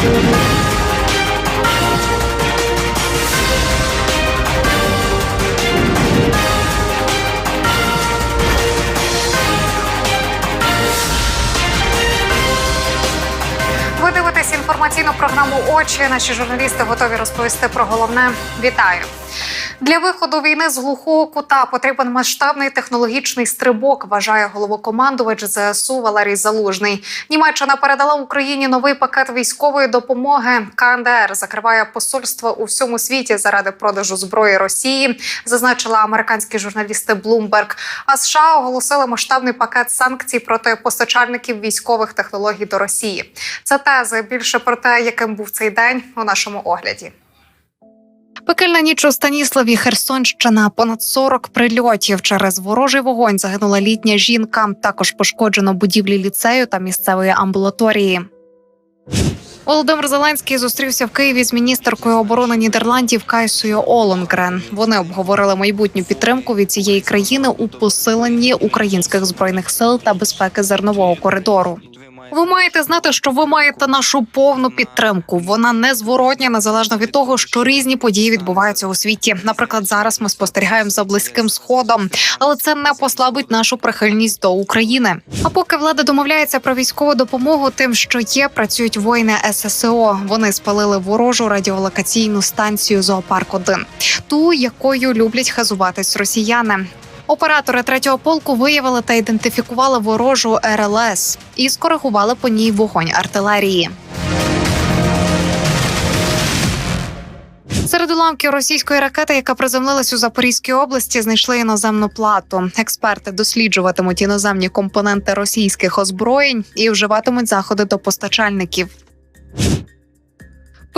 Ви дивитесь інформаційну програму Очі. Наші журналісти готові розповісти про головне. Вітаю. Для виходу війни з глухого кута потрібен масштабний технологічний стрибок. Вважає головокомандувач ЗСУ Валерій Залужний. Німеччина передала Україні новий пакет військової допомоги. КНДР закриває посольство у всьому світі заради продажу зброї Росії. Зазначила американські журналісти Bloomberg. А США оголосили масштабний пакет санкцій проти постачальників військових технологій до Росії. Це тези більше про те, яким був цей день у нашому огляді. Пекельна ніч у Станіславі, Херсонщина. Понад 40 прильотів через ворожий вогонь загинула літня жінка. Також пошкоджено будівлі ліцею та місцевої амбулаторії. Володимир Зеленський зустрівся в Києві з міністеркою оборони Нідерландів Кайсою Олонгрен. Вони обговорили майбутню підтримку від цієї країни у посиленні українських збройних сил та безпеки зернового коридору. Ви маєте знати, що ви маєте нашу повну підтримку. Вона незворотня, незалежно від того, що різні події відбуваються у світі. Наприклад, зараз ми спостерігаємо за близьким сходом, але це не послабить нашу прихильність до України. А поки влада домовляється про військову допомогу, тим, що є, працюють воїни ССО. Вони спалили ворожу радіолокаційну станцію Зоопарк 1 ту, якою люблять хазуватись росіяни. Оператори третього полку виявили та ідентифікували ворожу РЛС і скоригували по ній вогонь артилерії. Серед уламків російської ракети, яка приземлилась у Запорізькій області, знайшли іноземну плату. Експерти досліджуватимуть іноземні компоненти російських озброєнь і вживатимуть заходи до постачальників.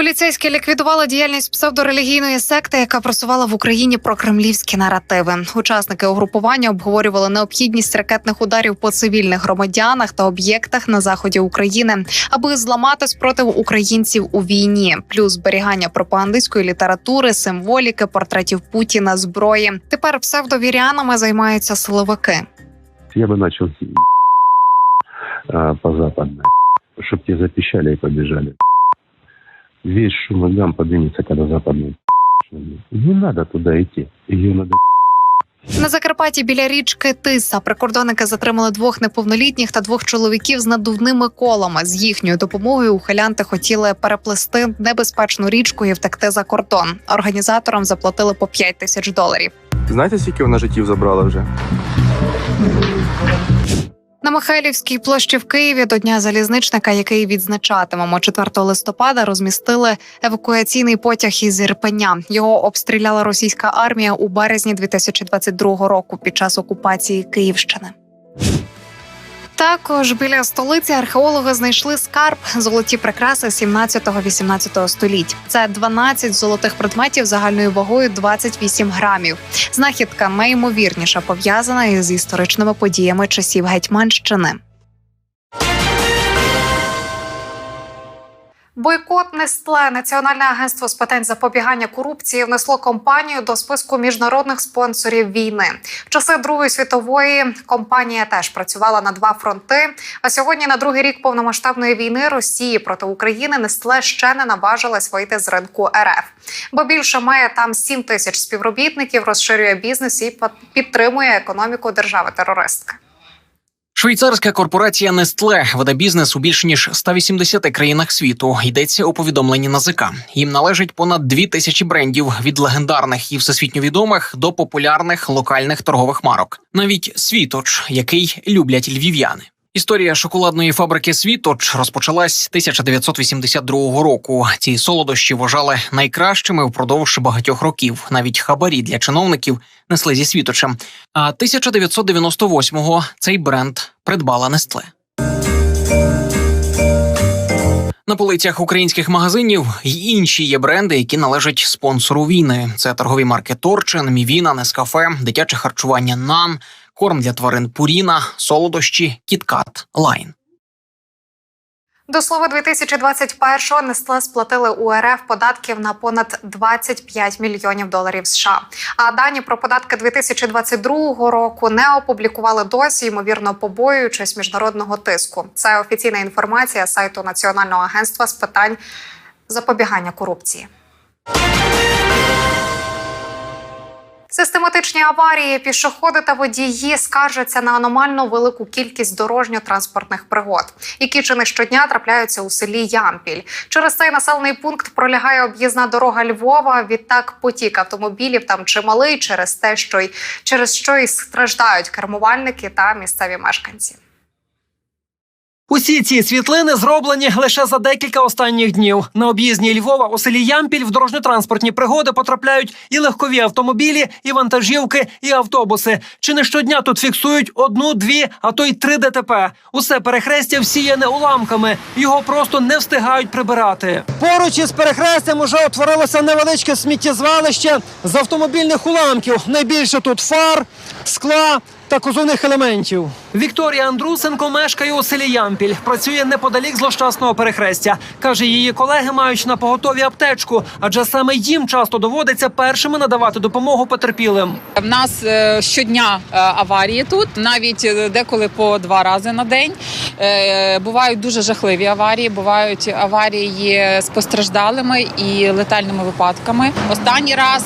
Поліцейські ліквідували діяльність псевдорелігійної секти, яка просувала в Україні прокремлівські наративи. Учасники угрупування обговорювали необхідність ракетних ударів по цивільних громадянах та об'єктах на заході України, аби зламати спротив українців у війні, плюс зберігання пропагандистської літератури, символіки, портретів Путіна, зброї. Тепер псевдовірянами займаються силовики. Я начал а, по западной, чтобы те запищали и побежали. Весь шум и гам поднимется, когда западный. Не надо туда идти. Ее надо На Закарпатті біля річки Тиса прикордонники затримали двох неповнолітніх та двох чоловіків з надувними колами. З їхньою допомогою ухилянти хотіли переплести небезпечну річку і втекти за кордон. Організаторам заплатили по 5 тисяч доларів. Знаєте, скільки вона життів забрала вже? На Михайлівській площі в Києві до Дня залізничника, який відзначатимемо 4 листопада, розмістили евакуаційний потяг із Ірпеня. Його обстріляла російська армія у березні 2022 року під час окупації Київщини. Також біля столиці археологи знайшли скарб золоті прикраси 17-18 століть. Це 12 золотих предметів загальною вагою 28 грамів. Знахідка найімовірніша пов'язана із історичними подіями часів Гетьманщини. Бойкот Нестле Національне агентство з питань запобігання корупції внесло компанію до списку міжнародних спонсорів війни. В часи Другої світової компанія теж працювала на два фронти. А сьогодні, на другий рік повномасштабної війни Росії проти України, Нестле ще не наважилась вийти з ринку РФ. Бо більше має там 7 тисяч співробітників, розширює бізнес і підтримує економіку держави-терористки. Швейцарська корпорація Nestle веде бізнес у більш ніж 180 країнах світу. Йдеться у повідомленні НАЗК. Їм належить понад дві тисячі брендів від легендарних і всесвітньо відомих до популярних локальних торгових марок. Навіть світоч, який люблять львів'яни. Історія шоколадної фабрики Світоч розпочалась 1982 року. Ці солодощі вважали найкращими впродовж багатьох років. Навіть хабарі для чиновників несли зі світочем. А 1998-го цей бренд придбала Нестле. На полицях українських магазинів й інші є бренди, які належать спонсору війни. Це торгові марки Торчин, Мівіна, Нескафе, дитяче харчування Нан, корм для тварин Пуріна, солодощі, Кіткат, Лайн. До слова, 2021-го Нестле сплатили у РФ податків на понад 25 мільйонів доларів США. А дані про податки 2022 року не опублікували досі, ймовірно, побоюючись міжнародного тиску. Це офіційна інформація сайту Національного агентства з питань запобігання корупції. Систематичні аварії, пішоходи та водії скаржаться на аномально велику кількість дорожньо-транспортних пригод, які чи не щодня трапляються у селі Ямпіль. Через цей населений пункт пролягає об'їзна дорога Львова. Відтак потік автомобілів там чималий через те, що й через що й страждають кермувальники та місцеві мешканці. Усі ці світлини зроблені лише за декілька останніх днів. На об'їзні Львова у селі Ямпіль в дорожньо-транспортні пригоди потрапляють і легкові автомобілі, і вантажівки, і автобуси. Чи не щодня тут фіксують одну, дві, а то й три ДТП. Усе перехрестя всіяне уламками. Його просто не встигають прибирати. Поруч із перехрестям уже утворилося невеличке сміттєзвалище з автомобільних уламків. Найбільше тут фар, скла та кузовних елементів. Вікторія Андрусенко мешкає у селі Ямпіль. Працює неподалік злощасного перехрестя. Каже, її колеги мають на поготові аптечку, адже саме їм часто доводиться першими надавати допомогу потерпілим. В нас е, щодня е, аварії тут, навіть е, деколи по два рази на день. Бувають дуже жахливі аварії, бувають аварії з постраждалими і летальними випадками. Останній раз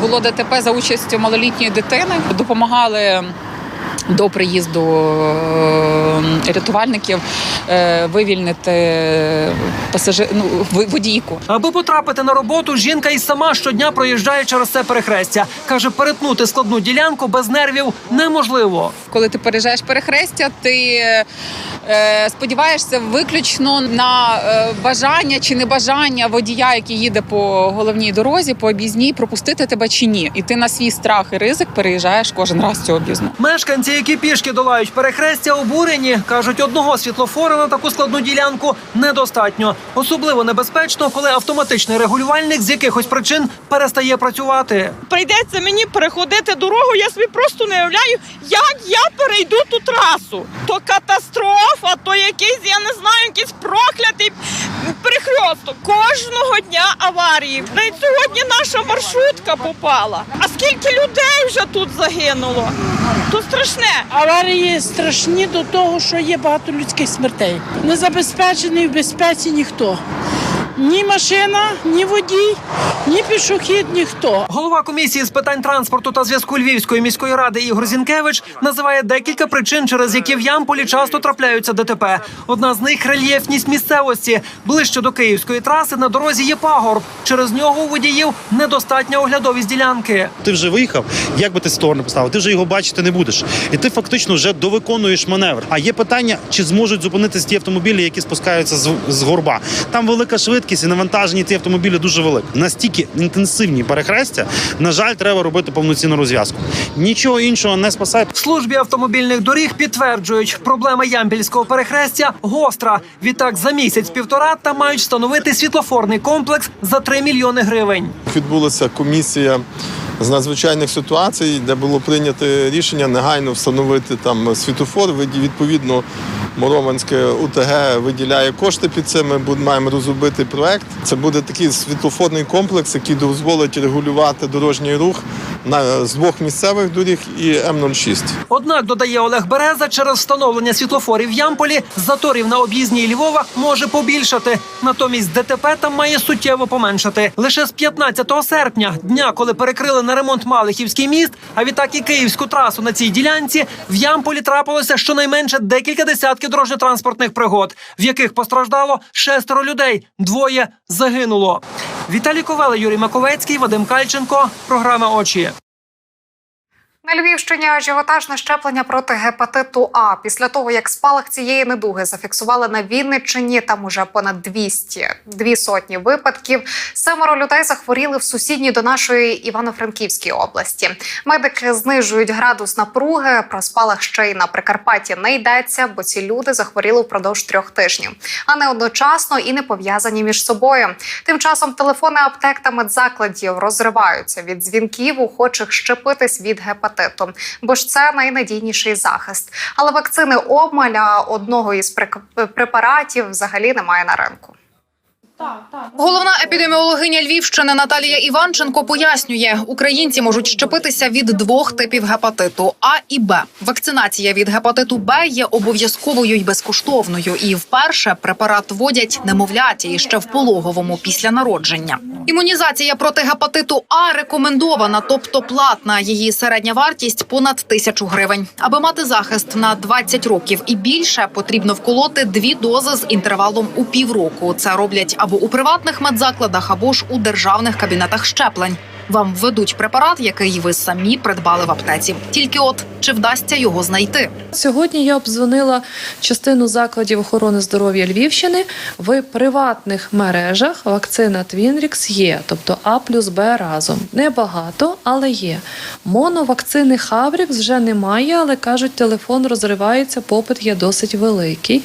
було ДТП за участю малолітньої дитини. Допомагали. um, До приїзду е, рятувальників е, вивільнити пасажир, ну, водійку. Аби потрапити на роботу, жінка і сама щодня проїжджає через це перехрестя. каже, перетнути складну ділянку без нервів неможливо. Коли ти переїжджаєш перехрестя, ти е, сподіваєшся виключно на е, бажання чи небажання водія, який їде по головній дорозі, по об'їзній, пропустити тебе чи ні. І ти на свій страх і ризик переїжджаєш кожен раз цю об'їзну. Мешканці, які пішки долають перехрестя, обурені кажуть, одного світлофора на таку складну ділянку недостатньо. Особливо небезпечно, коли автоматичний регулювальник з якихось причин перестає працювати. прийдеться мені переходити дорогу, я собі просто не уявляю, як я перейду ту трасу. То катастрофа, то якийсь, я не знаю, якийсь проклятий перехресток. Кожного дня аварії. Навіть сьогодні наша маршрутка попала. А скільки людей вже тут загинуло? То страшне. Аварії страшні до того, що є багато людських смертей. Не забезпечений в безпеці ніхто. Ні машина, ні водій, ні пішохід, ніхто. Голова комісії з питань транспорту та зв'язку Львівської міської ради Ігор Зінкевич називає декілька причин, через які в Ямполі часто трапляються ДТП. Одна з них рельєфність місцевості. Ближче до київської траси на дорозі є пагорб. Через нього у водіїв недостатня оглядовість ділянки. Ти вже виїхав, як би ти сторону поставив, ти вже його бачити не будеш. І ти фактично вже довиконуєш маневр. А є питання, чи зможуть зупинитися ті автомобілі, які спускаються з, з горба. Там велика швидкість і навантажені ті автомобілі дуже великі. Настільки інтенсивні перехрестя, на жаль, треба робити повноцінну розв'язку. Нічого іншого не спасає. В службі автомобільних доріг підтверджують, проблема ямпільського перехрестя гостра. Відтак за місяць-півтора там мають встановити світлофорний комплекс за 3 мільйони гривень. відбулася комісія з надзвичайних ситуацій, де було прийнято рішення негайно встановити там світофор. Відповідно, Мурованське УТГ виділяє кошти під це. Ми маємо розробити проект. Це буде такий світлофорний комплекс, який дозволить регулювати дорожній рух на з двох місцевих доріг і М06. Однак додає Олег Береза, через встановлення світлофорів в Ямполі заторів на об'їзній Львова може побільшати. Натомість ДТП там має суттєво поменшати. Лише з 15 серпня, дня, коли перекрили на ремонт Малихівський міст, а відтак і київську трасу на цій ділянці, в Ямполі трапилося щонайменше декілька десятків дорожньо-транспортних пригод, в яких постраждало шестеро людей, двоє загинуло. Віталій Ковале, Юрій Маковецький, Вадим Кальченко. Програма очі. На Львівщині ажіотажне щеплення проти гепатиту А після того, як спалах цієї недуги зафіксували на Вінниччині, там уже понад 200, дві сотні випадків. Семеро людей захворіли в сусідній до нашої Івано-Франківській області. Медики знижують градус напруги. Про спалах ще й на Прикарпатті не йдеться, бо ці люди захворіли впродовж трьох тижнів, а не одночасно і не пов'язані між собою. Тим часом телефони аптек та медзакладів розриваються від дзвінків, охочих щепитись від гепатиту. Гепатиту, бо ж це найнадійніший захист. Але вакцини обмаля одного із препаратів взагалі немає на ринку. Головна епідеміологиня Львівщини Наталія Іванченко пояснює, українці можуть щепитися від двох типів гепатиту А і Б. Вакцинація від гепатиту Б є обов'язковою й безкоштовною. І вперше препарат вводять немовляті і ще в пологовому після народження. Імунізація проти гепатиту А рекомендована, тобто платна. Її середня вартість понад тисячу гривень. Аби мати захист на 20 років і більше, потрібно вколоти дві дози з інтервалом у півроку. Це роблять або у приватних медзакладах, або ж у державних кабінетах щеплень. Вам введуть препарат, який ви самі придбали в аптеці. Тільки от чи вдасться його знайти? Сьогодні я обдзвонила частину закладів охорони здоров'я Львівщини. В приватних мережах вакцина Твінрікс є, тобто А плюс Б разом. Небагато, але є. Моновакцини Хаврікс вже немає, але кажуть, телефон розривається, попит є досить великий.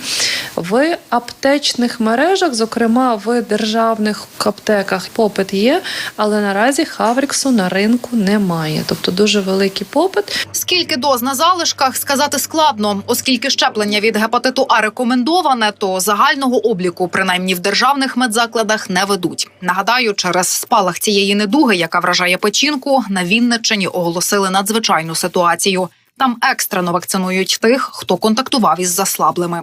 В аптечних мережах, зокрема в державних аптеках, попит є, але наразі Хавріксу на ринку немає. Тобто дуже великий попит. Скільки доз на залишках сказати складно, оскільки щеплення від гепатиту А рекомендоване, то загального обліку, принаймні в державних медзакладах, не ведуть. Нагадаю, через спалах цієї недуги, яка вражає печінку, на Вінниччині оголосили надзвичайну ситуацію. Там екстрено вакцинують тих, хто контактував із заслаблими.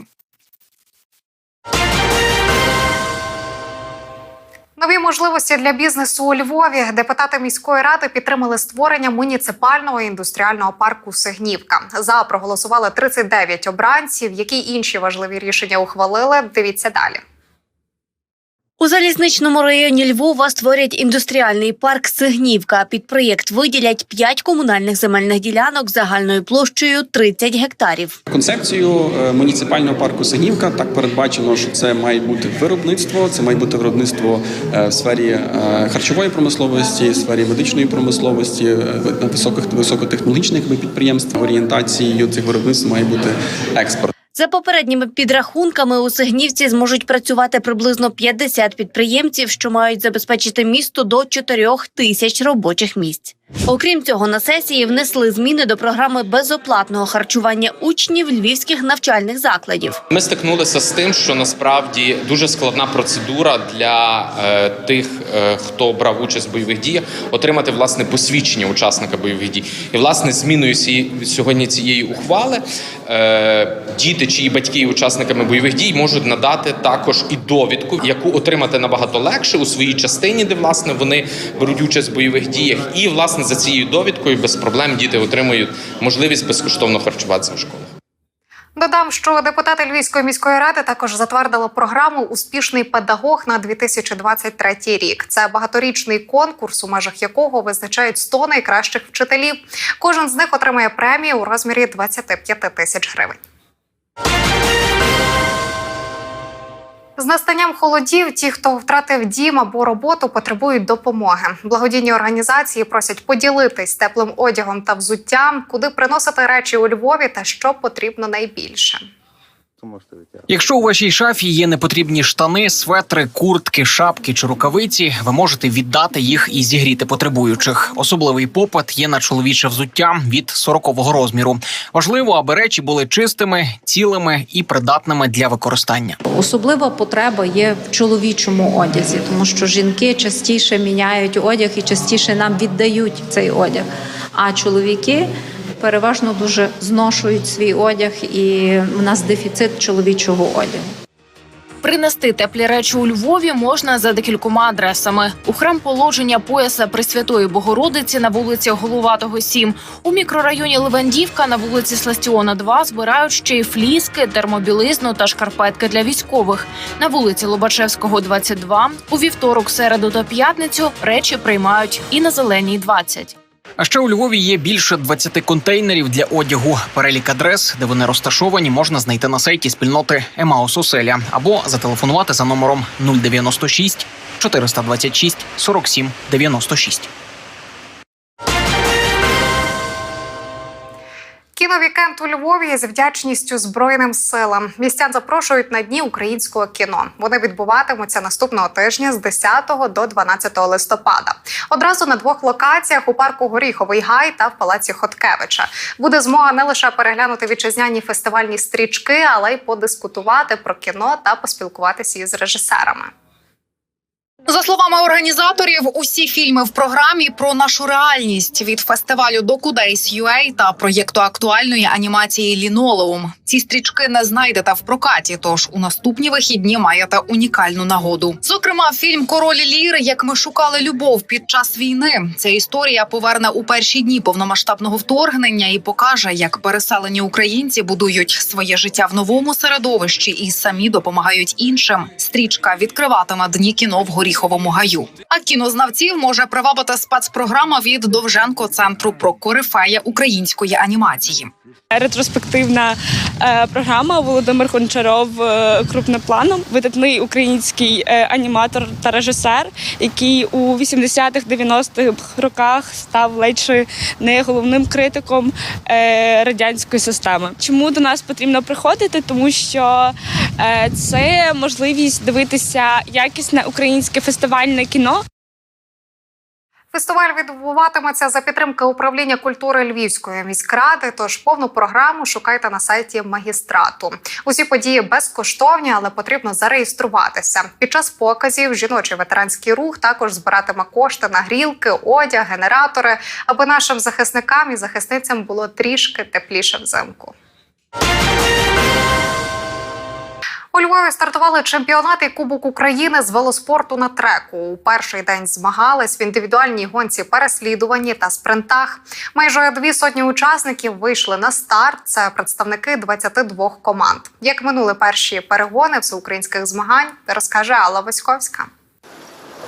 Нові можливості для бізнесу у Львові. Депутати міської ради підтримали створення муніципального індустріального парку Сигнівка. За проголосували 39 обранців. Які інші важливі рішення ухвалили? Дивіться далі. У залізничному районі Львова створять індустріальний парк Сигнівка. Під проєкт виділять 5 комунальних земельних ділянок загальною площею 30 гектарів. Концепцію е, муніципального парку Сигнівка так передбачено, що це має бути виробництво, це має бути виробництво е, в сфері е, харчової промисловості, в сфері медичної промисловості, ви- високих високотехнологічних підприємств. Орієнтацією цих виробництв має бути експорт. За попередніми підрахунками у Сигнівці зможуть працювати приблизно 50 підприємців, що мають забезпечити місто до 4 тисяч робочих місць. Окрім цього, на сесії внесли зміни до програми безоплатного харчування учнів львівських навчальних закладів. Ми стикнулися з тим, що насправді дуже складна процедура для е, тих, е, хто брав участь в бойових діях, отримати власне посвідчення учасника бойових дій. І власне зміною сьогодні цієї ухвали е, діти, чиї батьки є учасниками бойових дій, можуть надати також і довідку, яку отримати набагато легше у своїй частині, де власне вони беруть участь в бойових діях, і власне за цією довідкою без проблем діти отримують можливість безкоштовно харчуватися в школах. Додам, що депутати Львівської міської ради також затвердили програму Успішний педагог на 2023 рік. Це багаторічний конкурс, у межах якого визначають 100 найкращих вчителів. Кожен з них отримає премію у розмірі 25 тисяч гривень. З настанням холодів ті, хто втратив дім або роботу, потребують допомоги. Благодійні організації просять поділитись теплим одягом та взуттям, куди приносити речі у Львові та що потрібно найбільше. Якщо у вашій шафі є непотрібні штани, светри, куртки, шапки чи рукавиці, ви можете віддати їх і зігріти потребуючих. Особливий попит є на чоловіче взуття від 40-го розміру. Важливо, аби речі були чистими, цілими і придатними для використання. Особлива потреба є в чоловічому одязі, тому що жінки частіше міняють одяг і частіше нам віддають цей одяг. А чоловіки переважно дуже зношують свій одяг, і в нас дефіцит чоловічого одягу. Принести теплі речі у Львові можна за декількома адресами: у храм положення пояса Пресвятої Богородиці на вулиці Головатого 7, у мікрорайоні Левандівка на вулиці Сластіона 2 збирають ще й фліски, термобілизну та шкарпетки для військових. На вулиці Лобачевського 22, у вівторок, середу та п'ятницю речі приймають і на зеленій 20. А ще у Львові є більше 20 контейнерів для одягу. Перелік адрес, де вони розташовані, можна знайти на сайті спільноти Емаус Оселя або зателефонувати за номером 096 426 47 96. Традиційно вікенд у Львові з вдячністю Збройним силам. Містян запрошують на дні українського кіно. Вони відбуватимуться наступного тижня з 10 до 12 листопада. Одразу на двох локаціях у парку Горіховий Гай та в палаці Хоткевича. Буде змога не лише переглянути вітчизняні фестивальні стрічки, але й подискутувати про кіно та поспілкуватися із режисерами. За словами організаторів, усі фільми в програмі про нашу реальність від фестивалю DocuDays.ua та проєкту актуальної анімації Лінолеум. Ці стрічки не знайдете в прокаті, тож у наступні вихідні маєте унікальну нагоду. Зокрема, фільм Король Лір, як ми шукали любов під час війни. Ця історія поверне у перші дні повномасштабного вторгнення і покаже, як переселені українці будують своє життя в новому середовищі і самі допомагають іншим. Стрічка відкриватиме дні кіно в горіховому гаю. А кінознавців може привабити спецпрограма від Довженко центру про корифея української анімації. Ретроспективна е, програма Володимир Гончаров е, крупним планом, видатний український е, аніматор та режисер, який у 80-х, 90-х роках став ледь не головним критиком е, радянської системи. Чому до нас потрібно приходити? Тому що е, це можливість дивитися якісне українське фестивальне кіно. Фестиваль відбуватиметься за підтримки управління культури Львівської міськради. Тож повну програму шукайте на сайті магістрату. Усі події безкоштовні, але потрібно зареєструватися. Під час показів жіночий ветеранський рух також збиратиме кошти на грілки, одяг, генератори, аби нашим захисникам і захисницям було трішки тепліше взимку. У Львові стартували чемпіонати Кубок України з велоспорту на треку. У перший день змагались в індивідуальній гонці переслідуванні та спринтах. Майже дві сотні учасників вийшли на старт. Це представники 22 команд. Як минули перші перегони всеукраїнських змагань, розкаже Алла Васьковська.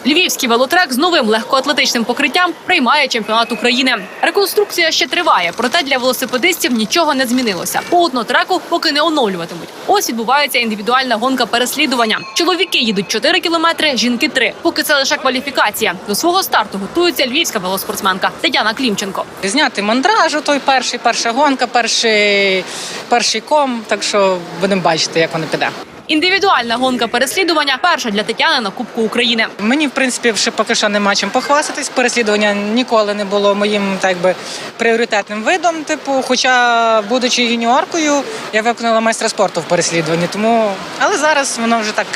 Львівський велотрек з новим легкоатлетичним покриттям приймає чемпіонат України. Реконструкція ще триває, проте для велосипедистів нічого не змінилося. Полотно треку поки не оновлюватимуть. Ось відбувається індивідуальна гонка переслідування. Чоловіки їдуть 4 кілометри, жінки 3. Поки це лише кваліфікація. До свого старту готується львівська велоспортсменка Тетяна Клімченко. Зняти мандраж, той перший, перша гонка, перший, перший ком. Так що будемо бачити, як воно піде. Індивідуальна гонка переслідування перша для Тетяни на Кубку України. Мені, в принципі, ще поки що нема чим похвастатись. Переслідування ніколи не було моїм так би пріоритетним видом. Типу, хоча, будучи юніоркою, я виконала майстра спорту в переслідуванні. Тому, але зараз воно вже так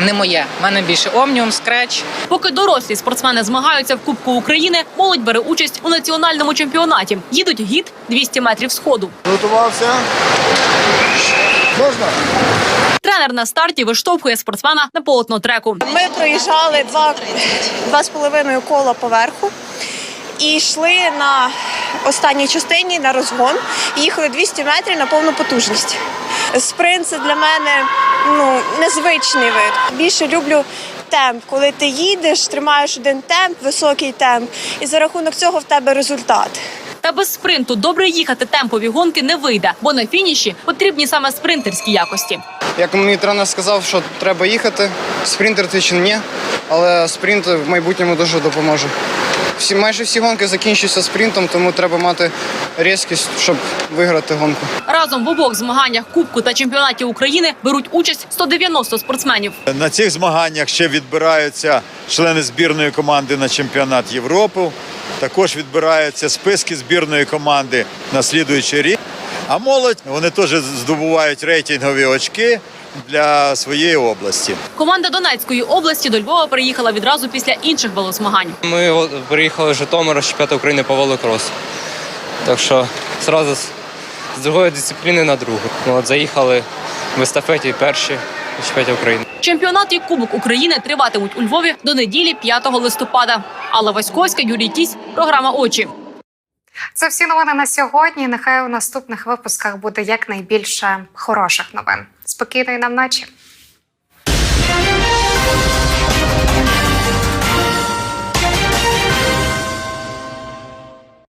не моє. У мене більше омніум, скреч. Поки дорослі спортсмени змагаються в Кубку України, молодь бере участь у національному чемпіонаті. Їдуть гід 200 метрів сходу. Готувався. Можна? Тренер на старті виштовхує спортсмена на полотно треку. Ми проїжджали два, два з половиною кола поверху і йшли на останній частині на розгон. Їхали 200 метрів на повну потужність. Спринт це для мене ну, незвичний вид. Більше люблю темп, коли ти їдеш, тримаєш один темп, високий темп, і за рахунок цього в тебе результат. Та без спринту добре їхати темпові гонки не вийде, бо на фініші потрібні саме спринтерські якості. Як мені тренер сказав, що треба їхати, спринтерти чи ні, але спринт в майбутньому дуже допоможе. Всі майже всі гонки закінчуються спринтом, тому треба мати різкість, щоб виграти гонку. Разом в обох змаганнях Кубку та чемпіонаті України беруть участь 190 спортсменів. На цих змаганнях ще відбираються члени збірної команди на чемпіонат Європи. Також відбираються списки збірної команди на слідуючий рік. А молодь вони теж здобувають рейтингові очки для своєї області. Команда Донецької області до Львова приїхала відразу після інших велозмагань. Ми приїхали з Житомира з чемпіонату України по велокросу. Так що одразу з, другої дисципліни на другу. Ну, от заїхали в естафеті перші на України. Чемпіонат і Кубок України триватимуть у Львові до неділі 5 листопада. Алла Васьковська, Юрій Кісь, програма Очі. Це всі новини на сьогодні. Нехай у наступних випусках буде якнайбільше хороших новин. Спокійної нам ночі.